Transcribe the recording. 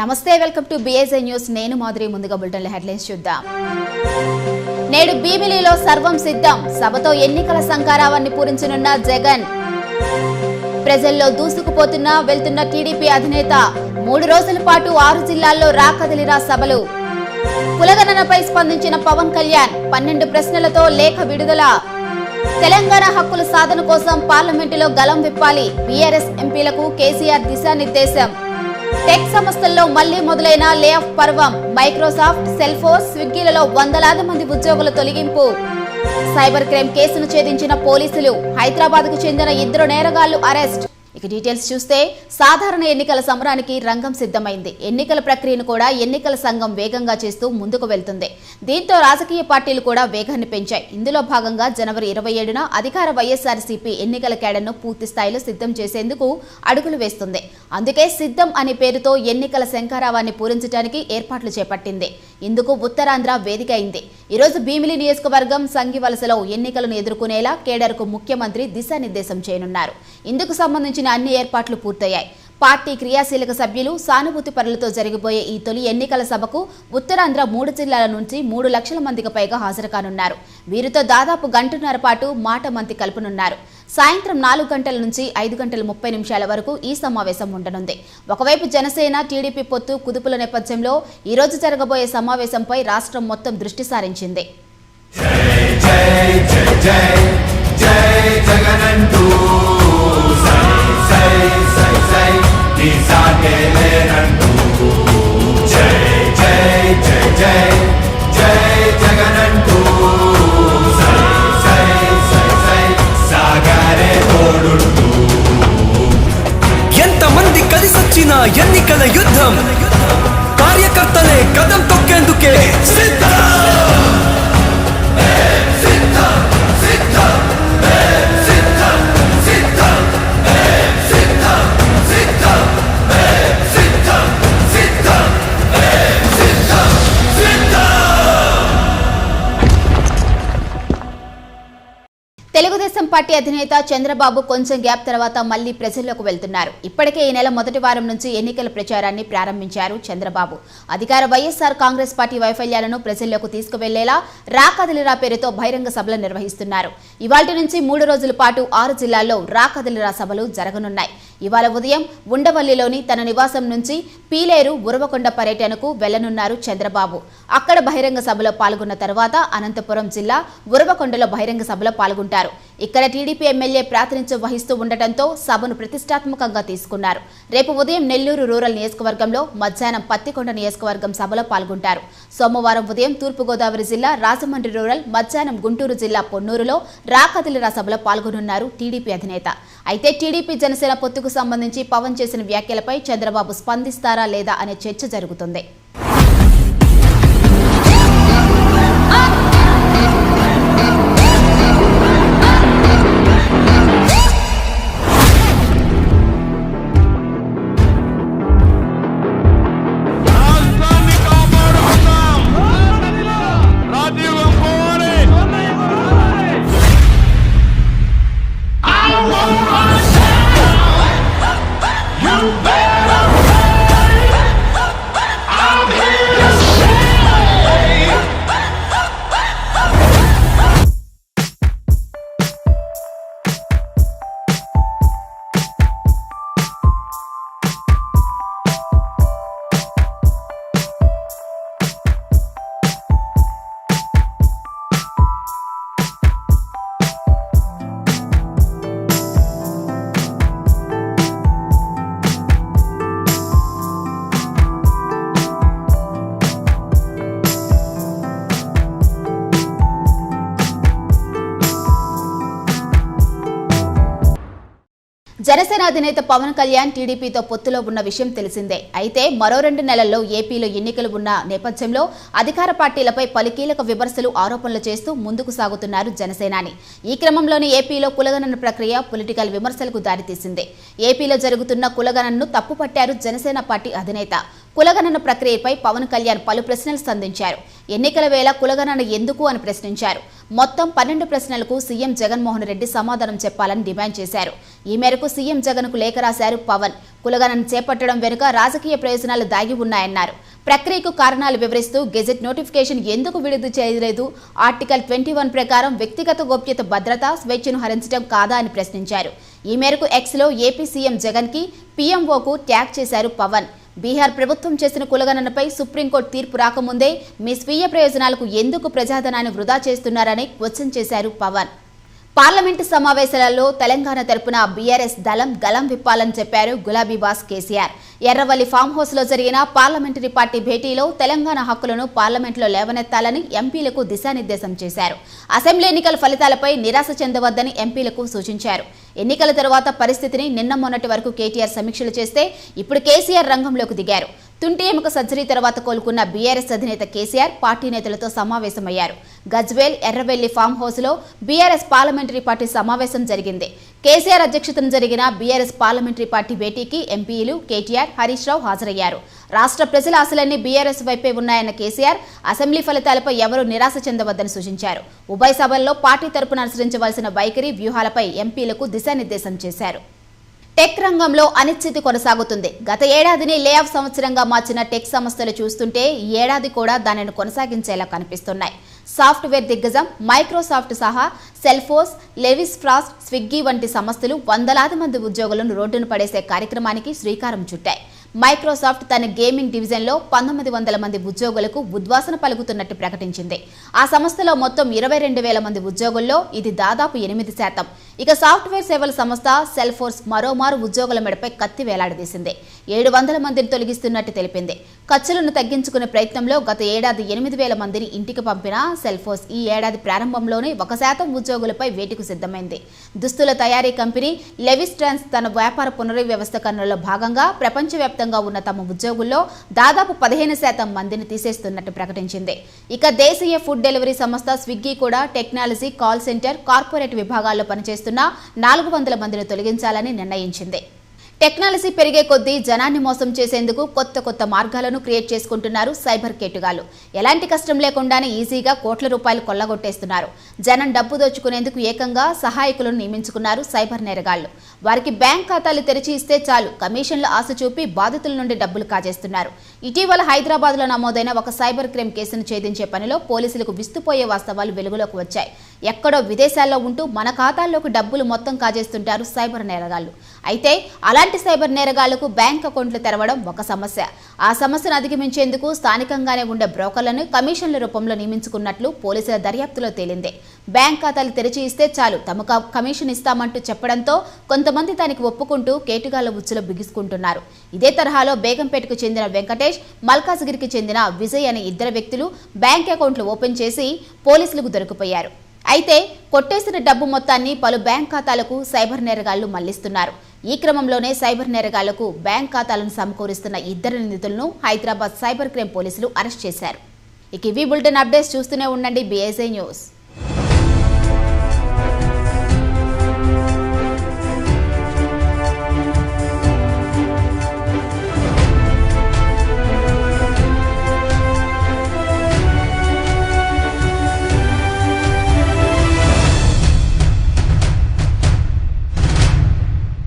నమస్తే welcome to BSI news నేను మాధురి ముందుగా బులెటిన్ల హెడ్లైన్స్ చూద్దాం. నేడు భీమిలిలో సర్వం సిద్ధం. సభతో ఎన్నికల సంకారావాన్ని పూరించనున్న జగన్. ప్రజల్లో దూసుకుపోతున్న వెళ్తున్న టీడీపీ అధినేత. మూడు రోజుల పాటు ఆరు జిల్లాల్లో రాకదిలిరా సభలు. కులగణనపై స్పందించిన పవన్ కళ్యాణ్ పన్నెండు ప్రశ్నలతో లేఖ విడుదల. తెలంగాణ హక్కుల సాధన కోసం పార్లమెంటులో గలం విప్పాలి. బీఆర్ఎస్ ఎంపీలకు కేసీఆర్ దిశానిర్దేశం. టెక్ సంస్థల్లో మళ్ళీ మొదలైన లే ఆఫ్ పర్వం మైక్రోసాఫ్ట్ సెల్ఫోన్ స్విగ్గీలలో వందలాది మంది ఉద్యోగుల తొలగింపు. సైబర్ క్రైమ్ కేసును ఛేదించిన పోలీసులు హైదరాబాద్కు చెందిన ఇద్దరు నేరగాళ్ళు అరెస్ట్. ఇక డీటెయిల్స్ చూస్తే సాధారణ ఎన్నికల సమరానికి రంగం సిద్ధమైంది. ఎన్నికల ప్రక్రియను కూడా ఎన్నికల సంఘం వేగంగా చేస్తూ ముందుకు వెళ్తుంది. దీంతో రాజకీయ పార్టీలు కూడా వేగాన్ని పెంచాయి. ఇందులో భాగంగా జనవరి ఇరవై ఏడున అధికార వైఎస్ఆర్సీపీ ఎన్నికల కేడను పూర్తి స్థాయిలో సిద్ధం చేసేందుకు అడుగులు వేస్తుంది. అందుకే సిద్ధం అనే పేరుతో ఎన్నికల శంఖారావాన్ని పూరించడానికి ఏర్పాట్లు చేపట్టింది. ఇందుకు ఉత్తరాంధ్ర వేదిక అయింది. ఈరోజు భీమిలి నియోజకవర్గం సంఘివలసలో ఎన్నికలను ఎదుర్కొనేలా కేడర్కు ముఖ్యమంత్రి దిశానిర్దేశం చేయనున్నారు. ఇందుకు సంబంధించిన అన్ని ఏర్పాట్లు పూర్తయ్యాయి. పార్టీ క్రియాశీలక సభ్యులు సానుభూతి పరులతో జరిగిపోయే ఈ తొలి ఎన్నికల సభకు ఉత్తరాంధ్ర మూడు జిల్లాల నుంచి మూడు లక్షల మందికి పైగా హాజరు కానున్నారు. వీరితో దాదాపు గంటన్నర పాటు మాట మంతి కలుపునున్నారు. సాయంత్రం నాలుగు గంటల నుంచి ఐదు గంటల ముప్పై నిమిషాల వరకు ఈ సమావేశం ఉండనుంది ఒకవైపు జనసేన టీడీపీ పొత్తు కుదుపుల నేపథ్యంలో ఈ రోజు జరగబోయే సమావేశంపై రాష్ట్రం మొత్తం దృష్టి సారించింది జై యుద్ధం. కార్యకర్తలే కదం తొక్కేందుకే సిద్ధం. పార్టీ అధినేత చంద్రబాబు కొంచెం గ్యాప్ తర్వాత మళ్ళీ ప్రజల్లోకి వెళ్తున్నారు. ఇప్పటికే ఈ నెల మొదటి వారం నుంచి ఎన్నికల ప్రచారాన్ని ప్రారంభించారు చంద్రబాబు. అధికార వైఎస్ఆర్ కాంగ్రెస్ పార్టీ వైఫల్యాలను ప్రజల్లోకి తీసుకువెళ్ళేలా రాకదిలిరా పేరుతో బహిరంగ సభలు నిర్వహిస్తున్నారు. ఇవాటి నుంచి మూడు రోజుల పాటు ఆరు జిల్లాల్లో రాకదిలిరా సభలు జరగనున్నాయి. ఇవాళ ఉదయం ఉండవల్లిలోని తన నివాసం నుంచి పీలేరు ఉరవకొండ పర్యటనకు వెళ్ళనున్నారు చంద్రబాబు. అక్కడ బహిరంగ సభలో పాల్గొన్న తర్వాత అనంతపురం జిల్లా ఉరవకొండలో బహిరంగ సభలో పాల్గొంటారు. ఇక్కడ టీడీపీ ఎమ్మెల్యే ప్రాతినిధ్యం వహిస్తూ ఉండటంతో సభను ప్రతిష్టాత్మకంగా తీసుకున్నారు. రేపు ఉదయం నెల్లూరు రూరల్ నియోజకవర్గంలో మధ్యాహ్నం పత్తికొండ నియోజకవర్గం సభలో పాల్గొంటారు. సోమవారం ఉదయం తూర్పుగోదావరి జిల్లా రాజమండ్రి రూరల్ మధ్యాహ్నం గుంటూరు జిల్లా పొన్నూరులో రాకదిలిరా సభలో పాల్గొనున్నారు టీడీపీ అధినేత. అయితే టీడీపీ జనసేన పొత్తుకు సంబంధించి పవన్ చేసిన వ్యాఖ్యలపై చంద్రబాబు స్పందిస్తారా లేదా అనే చర్చ జరుగుతుంది. జనసేన అధినేత పవన్ కళ్యాణ్ టీడీపీతో పొత్తులో ఉన్న విషయం తెలిసిందే. అయితే మరో రెండు నెలల్లో ఏపీలో ఎన్నికలు ఉన్న నేపథ్యంలో అధికార పార్టీలపై పలు కీలక విమర్శలు ఆరోపణలు చేస్తూ ముందుకు సాగుతున్నారు జనసేనాని. ఈ క్రమంలోనే ఏపీలో కులగణన ప్రక్రియ పొలిటికల్ విమర్శలకు దారితీసింది. ఏపీలో జరుగుతున్న కులగణనను తప్పుపట్టారు జనసేన పార్టీ అధినేత. కులగణన ప్రక్రియపై పవన్ కళ్యాణ్ పలు ప్రశ్నలు సంధించారు. ఎన్నికల వేళ కులగణన ఎందుకు అని ప్రశ్నించారు. మొత్తం పన్నెండు ప్రశ్నలకు సీఎం జగన్మోహన్ రెడ్డి సమాధానం చెప్పాలని డిమాండ్ చేశారు. ఈ మేరకు సీఎం జగన్కు లేఖ రాశారు పవన్. కులగణన చేపట్టడం వెనుక రాజకీయ ప్రయోజనాలు దాగి ఉన్నాయన్నారు. ప్రక్రియకు కారణాలు వివరిస్తూ గెజెట్ నోటిఫికేషన్ ఎందుకు విడుదల చేయలేదు? ఆర్టికల్ ట్వంటీ వన్ ప్రకారం వ్యక్తిగత గోప్యత భద్రత స్వేచ్ఛను హరించడం కాదా అని ప్రశ్నించారు. ఈ మేరకు ఎక్స్లో ఏపీ సీఎం జగన్కి పీఎంఓకు ట్యాగ్ చేశారు పవన్. బీహార్ ప్రభుత్వం చేసిన కులగణనపై సుప్రీంకోర్టు తీర్పు రాకముందే మీ స్వీయ ప్రయోజనాలకు ఎందుకు ప్రజాధనాన్ని వృధా చేస్తున్నారని క్వశ్చన్ చేశారు పవన్. పార్లమెంటు సమావేశాలలో తెలంగాణ తరపున బీఆర్ఎస్ దళం గలం విప్పాలని చెప్పారు గులాబీ బాస్ కేసీఆర్. ఎర్రవల్లి ఫామ్ హౌస్లో జరిగిన పార్లమెంటరీ పార్టీ భేటీలో తెలంగాణ హక్కులను పార్లమెంట్లో లేవనెత్తాలని ఎంపీలకు దిశానిర్దేశం చేశారు. అసెంబ్లీ ఎన్నికల ఫలితాలపై నిరాశ చెందవద్దని ఎంపీలకు సూచించారు. ఎన్నికల తరువాత పరిస్థితిని నిన్న మొన్నటి వరకు కేటీఆర్ సమీక్షలు చేస్తే ఇప్పుడు కేసీఆర్ రంగంలోకి దిగారు. తుంటి ఎముక సర్జరీ తర్వాత కోలుకున్న బీఆర్ఎస్ అధినేత కేసీఆర్ పార్టీ నేతలతో సమావేశమయ్యారు. గజ్వేల్ ఎర్రవెల్లి ఫామ్ హౌస్లో బీఆర్ఎస్ పార్లమెంటరీ పార్టీ సమావేశం జరిగింది. కేసీఆర్ అధ్యక్షతన జరిగిన బీఆర్ఎస్ పార్లమెంటరీ పార్టీ భేటీకి ఎంపీలు కేటీఆర్ హరీష్ రావు హాజరయ్యారు. రాష్ట్ర ప్రజల ఆశలన్నీ బీఆర్ఎస్ వైపే ఉన్నాయన్న కేసీఆర్ అసెంబ్లీ ఫలితాలపై ఎవరూ నిరాశ చెందవద్దని సూచించారు. ఉభయ సభల్లో పార్టీ తరపున అనుసరించవలసిన వైఖరి వ్యూహాలపై ఎంపీలకు దిశానిర్దేశం చేశారు. టెక్ రంగంలో అనిశ్చితి కొనసాగుతుంది. గత ఏడాదిని లే ఆఫ్ సంవత్సరంగా మార్చిన టెక్ సంస్థలు చూస్తుంటే ఏడాది కూడా దానిని కొనసాగించేలా కనిపిస్తున్నాయి. సాఫ్ట్వేర్ దిగ్గజం మైక్రోసాఫ్ట్ సహా సెల్ఫోస్ లెవిస్ ఫ్రాస్ట్ స్విగ్గీ వంటి సంస్థలు వందలాది మంది ఉద్యోగులను రోడ్డున పడేసే కార్యక్రమానికి శ్రీకారం చుట్టాయి. మైక్రోసాఫ్ట్ తన గేమింగ్ డివిజన్లో పంతొమ్మిది వందల మంది ఉద్యోగులకు ఉద్వాసన పలుకుతున్నట్టు ప్రకటించింది. ఆ సంస్థలో మొత్తం ఇరవై రెండు వేల మంది ఉద్యోగుల్లో ఇది దాదాపు ఎనిమిది శాతం. ఇక సాఫ్ట్వేర్ సేవల సంస్థ సెల్ఫోర్స్ మరోమారు ఉద్యోగుల మెడపై కత్తి వేలాడదీసింది. ఏడు వందల మందిని తొలగిస్తున్నట్టు తెలిపింది. ఖర్చులను తగ్గించుకునే ప్రయత్నంలో గత ఏడాది ఎనిమిది వేల మందిని ఇంటికి పంపిన సెల్ఫోర్స్ ఈ ఏడాది ప్రారంభంలోనే ఒక శాతం ఉద్యోగులపై వేటుకు సిద్ధమైంది. దుస్తుల తయారీ కంపెనీ లెవిస్ట్రాన్స్ తన వ్యాపార పునర్వ్యవస్థకరణలో భాగంగా ప్రపంచవ్యాప్తంగా ఉన్న తమ ఉద్యోగుల్లో దాదాపు పదిహేను శాతం మందిని తీసేస్తున్నట్టు ప్రకటించింది. ఇక దేశీయ ఫుడ్ డెలివరీ సంస్థ స్విగ్గీ కూడా టెక్నాలజీ కాల్ సెంటర్ కార్పొరేట్ విభాగాల్లో పనిచేస్తున్న నాలుగు వందల మందిని తొలగించాలని నిర్ణయించింది. టెక్నాలజీ పెరిగే కొద్దీ జనాన్ని మోసం చేసేందుకు కొత్త కొత్త మార్గాలను క్రియేట్ చేసుకుంటున్నారు సైబర్ కేటుగాలు. ఎలాంటి కష్టం లేకుండానే ఈజీగా కోట్ల రూపాయలు కొల్లగొట్టేస్తున్నారు. జనం డబ్బు దోచుకునేందుకు ఏకంగా సహాయకులను నియమించుకున్నారు సైబర్ నేరగాళ్ళు. వారికి బ్యాంక్ ఖాతాలు తెరిచి ఇస్తే చాలు కమిషన్ల ఆశ చూపి బాధితుల నుండి డబ్బులు కాజేస్తున్నారు. ఇటీవల హైదరాబాద్లో నమోదైన ఒక సైబర్ క్రైమ్ కేసును ఛేదించే పనిలో పోలీసులకు విస్తుపోయే వాస్తవాలు వెలుగులోకి వచ్చాయి. ఎక్కడో విదేశాల్లో ఉంటూ మన ఖాతాల్లోకి డబ్బులు మొత్తం కాజేస్తుంటారు సైబర్ నేరగాళ్ళు. అయితే అలాంటి సైబర్ నేరగాళ్ళకు బ్యాంక్ అకౌంట్లు తెరవడం ఒక సమస్య. ఆ సమస్యను అధిగమించేందుకు స్థానికంగానే ఉండే బ్రోకర్లను కమిషన్ల రూపంలో నియమించుకున్నట్లు పోలీసుల దర్యాప్తులో తేలింది. బ్యాంక్ ఖాతాలు తెరిచి ఇస్తే చాలు తమకు కమిషన్ ఇస్తామంటూ చెప్పడంతో కొంతమంది దానికి ఒప్పుకుంటూ కేటుగాళ్ళ ఉచ్చులో బిగుసుకుంటున్నారు. ఇదే తరహాలో బేగంపేటకు చెందిన వెంకటేష్ మల్కాజ్గిరికి చెందిన విజయ్ అనే ఇద్దరు వ్యక్తులు బ్యాంక్ అకౌంట్లు ఓపెన్ చేసి పోలీసులకు దొరికిపోయారు. అయితే కొట్టేసిన డబ్బు మొత్తాన్ని పలు బ్యాంక్ ఖాతాలకు సైబర్ నేరగాళ్ళు మళ్ళిస్తున్నారు. ఈ క్రమంలోనే సైబర్ నేరగాళ్ళకు బ్యాంక్ ఖాతాలను సమకూరుస్తున్న ఇద్దరు నిందితులను హైదరాబాద్ సైబర్ క్రైమ్ పోలీసులు అరెస్ట్ చేశారు. ఇక ఇవి బులెటిన్ అప్డేట్స్ చూస్తూనే ఉండండి బీఎస్ఐ న్యూస్.